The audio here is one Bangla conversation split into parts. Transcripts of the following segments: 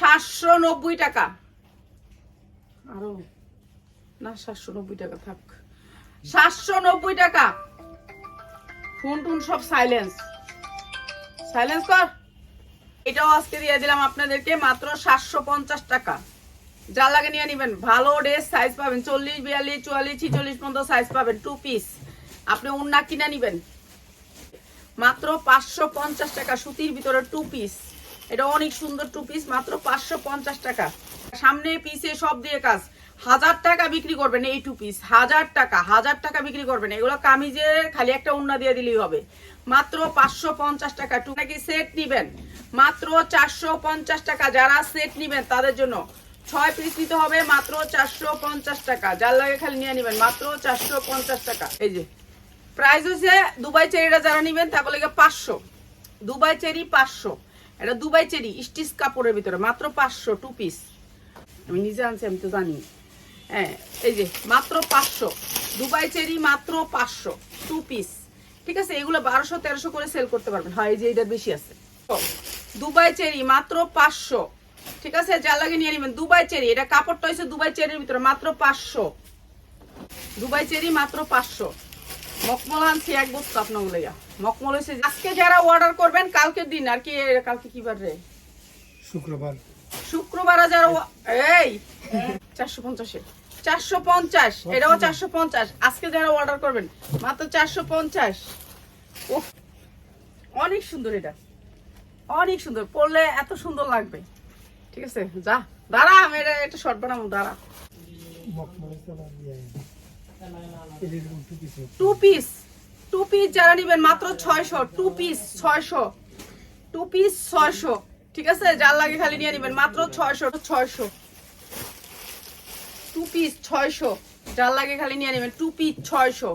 সাতশো নব্বই টাকা। আরও। না সাতশো নব্বই টাকা থাক। সাতশো নব্বই টাকা। ফোন টুন সব সাইলেন্স সাইলেন্স কর। এটাও আজকে দিয়ে দিলাম আপনাদেরকে মাত্র সাতশো পঞ্চাশ টাকা। যা লাগে নিয়ে নিবেন। ভালো ড্রেস সাইজ পাবেন। চল্লিশ বিয়াল্লিশ চুয়াল্লিশ ছিচল্লিশ পর্যন্ত সাইজ পাবেন। টু পিস আপনি উন্না কিনে নিবেন। মাত্র পাঁচশো পঞ্চাশ টাকা। সুতির ভিতরে টু পিস এটা অনেক সুন্দর টু পিস মাত্র পাঁচশো পঞ্চাশ টাকা। সামনে পিসে সব দিয়ে কাজ। হাজার টাকা বিক্রি করবেন এই টু পিস হাজার টাকা হাজার টাকা বিক্রি করবেন। এগুলো কামিজের খালি একটা উন্না দিয়ে দিলেই হবে। মাত্র পাঁচশো পঞ্চাশ টাকা টু নাকি সেট নিবেন? মাত্র চারশো পঞ্চাশ টাকা, যারা সেট নিবেন তাদের জন্য। ছয় পিস নিতে হবে, মাত্র চারশো পঞ্চাশ টাকা। যার লাগে খালি নিয়ে নিবেন, মাত্র চারশো পঞ্চাশ টাকা। এই যে প্রাইস হচ্ছে দুবাই চেরিটা যারা নিবেন তাহলে পাঁচশো। দুবাই চেরি পাঁচশো। এটা দুবাই চেরি স্টিচ কাপড়ের ভিতরে, মাত্র পাঁচশো টু পিস আমি নিজে আনছি, আমি তো জানি। হ্যাঁ এই যে, মাত্র পাঁচশো। দুবাই চেরি, মাত্র পাঁচশো টু পিস ঠিক আছে, এগুলো বারোশো, তেরোশো করে সেল করতে পারবেন। হয়, এই যে, এটার বেশি আছে। দুবাই চেরি, মাত্র পাঁচশো। ঠিক আছে যা লাগে নিয়ে নেবেন। দুবাই চেরি, এটা কাপড়টা হয়েছে দুবাই চেরির ভিতরে, মাত্র পাঁচশো। দুবাই চেরি, মাত্র পাঁচশো। মকমল আনছি এক বস্তু আপনার লইয়া। মকমল হয়েছে আজকে যারা অর্ডার করবেন কালকের দিন আর কি কালকে কি বার রে? শুক্রবার। শুক্রবার যারা এই! চারশো পঞ্চাশে। চারশো পঞ্চাশ। এটাও চারশো পঞ্চাশ। আজকে যারা অর্ডার করবেন মাত্র চারশো পঞ্চাশ। ও অনেক সুন্দর এটা। অনেক সুন্দর। পরলে এত সুন্দর লাগবে। ঠিক আছে? যা। দাঁড়া আমি এটা একটা শর্ট বানাবো দাঁড়া মকমলে চলা দিয়ে এরকম টু পিস টু পিস যারা নিবেন মাত্র ছয়শো। টু পিস ছয়শো। টু পিস ছয়শো। ঠিক আছে? যার লাগে খালি নিয়ে নিবেন মাত্র ছয়শো ছয়শো। টু পিস ছয়শো। যার লাগে খালি নিয়ে নেবেন টু পিস ছয়শো।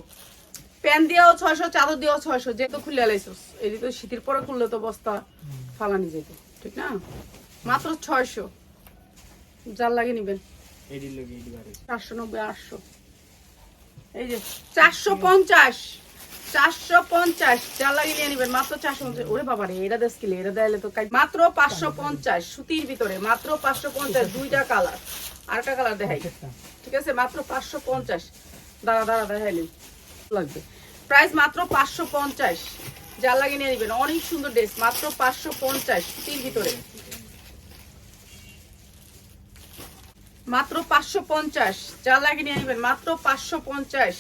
প্যান দিয়েও ছয়শো চাদর দিয়েও ছয়শো যেহেতু খুলে আলাইছস এদিকে তো শীতের পরে খুললে তো বস্তা ফালানি যেত ঠিক না? মাত্র ছয়শো। যার লাগে নিবেন। চারশো নব্বই আটশো। এই যে, চারশো পঞ্চাশ চারশো পঞ্চাশ নিবেন, মাত্র চারশো পঞ্চাশ। ওরে মাত্র পাঁচশো পঞ্চাশ, সুতির ভিতরে, মাত্র পাঁচশো পঞ্চাশ, দুইটা কালার। আরেকটা কালার দেখাই। ঠিক আছে, মাত্র পাঁচশো পঞ্চাশ। দাঁড়া দাঁড়া লাগবে। প্রাইস মাত্র পাঁচশো পঞ্চাশ। যা লাগিয়ে নিয়ে নিবেন। অনেক সুন্দর ড্রেস, মাত্র পাঁচশো পঞ্চাশ, সুতির ভিতরে। মাত্র পাঁচশো পঞ্চাশ। যা লাগে নিয়ে নেবেন, মাত্র পাঁচশো পঞ্চাশ।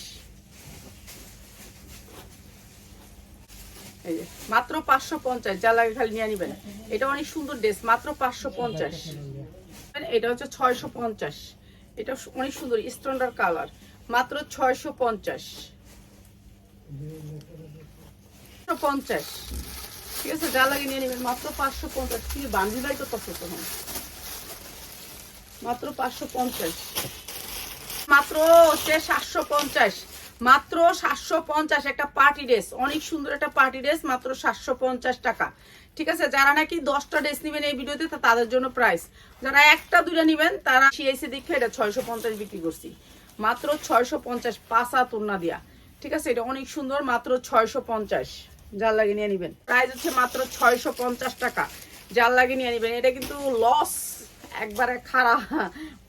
মাত্র পাঁচশো পঞ্চাশ যা লাগে খালি নিয়ে নেবেন। এটা অনেক সুন্দর ড্রেস, মাত্র পাঁচশো পঞ্চাশ। এটা হচ্ছে ছয়শো পঞ্চাশ। এটা অনেক সুন্দর স্ট্যান্ডার্ড কালার মাত্র ছয়শো পঞ্চাশ। পঞ্চাশ। ঠিক আছে যা লাগে নিয়ে নেবেন, মাত্র পাঁচশো পঞ্চাশ। কি বান্দিলাই তো তত তখন মাত্র পাঁচশো পঞ্চাশ। মাত্র হচ্ছে সাতশো পঞ্চাশ। মাত্র সাতশো পঞ্চাশ একটা পার্টি ড্রেস অনেক সুন্দর একটা পার্টি ড্রেস মাত্র সাতশো পঞ্চাশ টাকা। ঠিক আছে? যারা নাকি দশটা ড্রেস নেবেন এই ভিডিওতে তাদের জন্য প্রাইস যারা একটা দুটা নেবেন, তারা সিএসি দেখে এটা ছয়শো পঞ্চাশ বিক্রি করছি। মাত্র ছয়শো পঞ্চাশ পাঁচা তুলনা দিয়া। ঠিক আছে? এটা অনেক সুন্দর, মাত্র ছয়শো পঞ্চাশ। যার লাগে নিয়ে নেবেন। প্রাইস হচ্ছে মাত্র ছয়শো পঞ্চাশ টাকা। যার লাগে নিয়ে নেবেন। এটা কিন্তু লস একবারে খারাপ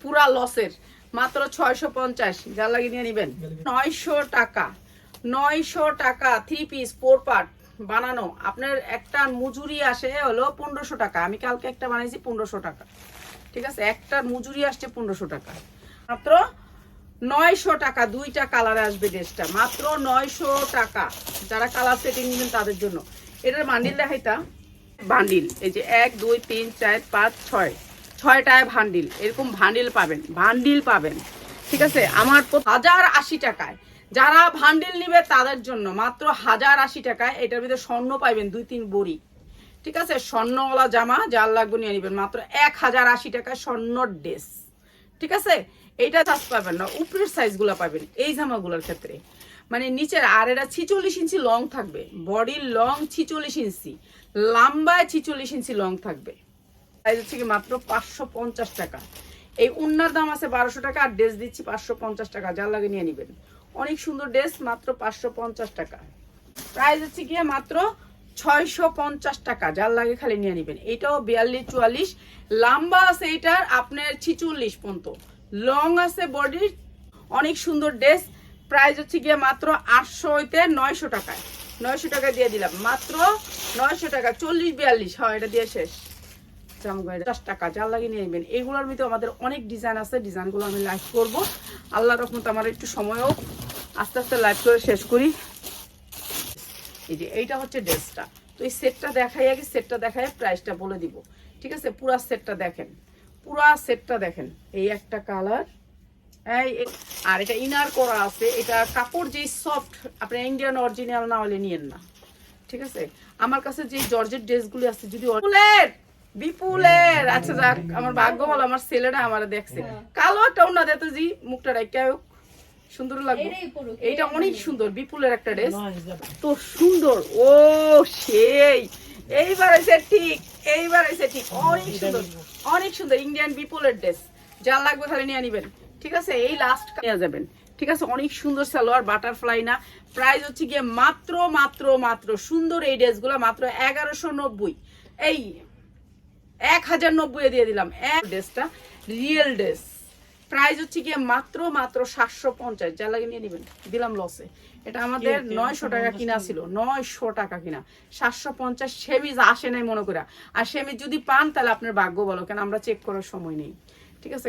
পুরা লসের মাত্র ছয়শো পঞ্চাশ যা লাগিয়ে নিয়ে নেবেন। নয়শো টাকা নয়শো টাকা থ্রি পিস ফোর পার্ট বানানো। আপনার একটা মজুরি আসে হলো পনেরোশো টাকা। আমি কালকে একটা বানাইছি পনেরোশো টাকা। ঠিক আছে? একটা মজুরি আসছে পনেরোশো টাকা। মাত্র নয়শো টাকা, দুইটা কালারে আসবে ড্রেসটা মাত্র নয়শো টাকা। যারা কালার সেটিং নেবেন তাদের জন্য। এটার বান্ডিল দেখাইতা বান্ডিল এই যে এক, দুই, তিন, চার, পাঁচ, ছয়। ছয়টায় ভান্ডিল, এরকম ভান্ডিল পাবেন ভান্ডিল পাবেন, ঠিক আছে? আমার হাজার আশি টাকায়, যারা ভান্ডিল নিবে তাদের জন্য মাত্র হাজার আশি টাকায়, এটার ভিতরে স্বর্ণ পাইবেন দুই তিন বড়ি, ঠিক আছে? স্বর্ণওয়ালা জামা, যার লাগবে নিয়ে নেবেন, মাত্র এক হাজার আশি টাকায় স্বর্ণ ড্রেস, ঠিক আছে? এইটা চাষ পাবেন না, উপরের সাইজগুলো পাবেন, এই জামাগুলোর ক্ষেত্রে। মানে নিচের, আর এটা ছিচল্লিশ ইঞ্চি লং থাকবে, বডির লং ছিচল্লিশ ইঞ্চি, লম্বায় ছিচল্লিশ ইঞ্চি লং থাকবে। প্রাইস হচ্ছে কি মাত্র পাঁচশো পঞ্চাশ টাকা। এই উন্নার দাম আছে বারোশো টাকা, আর ড্রেস দিচ্ছি পাঁচশো পঞ্চাশ টাকা যা লাগে নিয়ে নেবেন। অনেক সুন্দর ড্রেস মাত্র পাঁচশো পঞ্চাশ টাকা। প্রাইস হচ্ছে গিয়ে মাত্র ছয়শো পঞ্চাশ টাকা, যার লাগে খালি নিয়ে নেবেন। এটাও বিয়াল্লিশ, চুয়াল্লিশ। লম্বা আছে এটার, আপনার ছিচল্লিশ পর্যন্ত। লং আছে বডির অনেক সুন্দর ড্রেস প্রাইস হচ্ছে গিয়ে মাত্র আটশো হইতে নয়শো টাকায়। নয়শো টাকা দিয়ে দিলাম। মাত্র নয়শো টাকা, চল্লিশ, বিয়াল্লিশ। হয়, এটা দিয়ে শেষ। জামগাড়ি দশ টাকা, যার লাগে নিয়ে নেবেন। এগুলোর ভিতরে আমাদের অনেক ডিজাইন আছে ডিজাইনগুলো আমি লাইভ করব। আল্লাহ রহমত আমার একটু সময়ও আস্তে আস্তে লাইভ করে শেষ করি। এই যে এইটা হচ্ছে ড্রেসটা তো এই সেটটা দেখাই আগে সেটটা দেখাই প্রাইসটা বলে দিব। ঠিক আছে? পুরা সেটটা দেখেন। পুরা সেটটা দেখেন। এই একটা কালার আর এটা ইনার করা আছে। এটা কাপড় যে সফট আপনি ইন্ডিয়ান অরিজিনাল না হলে নিয়েন না। ঠিক আছে? আমার কাছে যে জর্জের ড্রেসগুলো আছে, যদি বিপুলের। আচ্ছা যাক আমার ভাগ্য ভালো আমার ছেলেটা আমার দেখছে। কালো একটা ওনা দেত জি মুখটা রাখা সুন্দর লাগবে। এইটা অনেক সুন্দর বিপুলের একটা ড্রেস। তো সুন্দর ও সেই। এইবার এসে ঠিক এইবার এসে ঠিক। অনেক সুন্দর অনেক সুন্দর ইন্ডিয়ান বিপুলের ড্রেস। যা লাগবে খালি নিয়ে নিবেন। ঠিক আছে? এই লাস্ট নিয়ে যাবেন। ঠিক আছে? অনেক সুন্দর সালোয়ার বাটারফ্লাই না। প্রাইস হচ্ছে গিয়ে মাত্র মাত্র মাত্র সুন্দর এই ড্রেসগুলো মাত্র এগারোশো নব্বই। এই এক হাজার নব্বই দিয়ে দিলাম। এক ড্রেসটা রিয়েল ড্রেস প্রাইস হচ্ছে গিয়ে মাত্র মাত্র সাতশো পঞ্চাশ। যা লাগে নিয়ে নেবেন। দিলাম লসে এটা আমাদের নয়শো টাকা কিনা ছিল। নয়শো টাকা কিনা। সাতশো পঞ্চাশ সেমিজ আসে নাই মনে করে। আর সেমিজ যদি পান তাহলে আপনার ভাগ্য বলো কেন আমরা চেক করার সময় নেই। ঠিক আছে?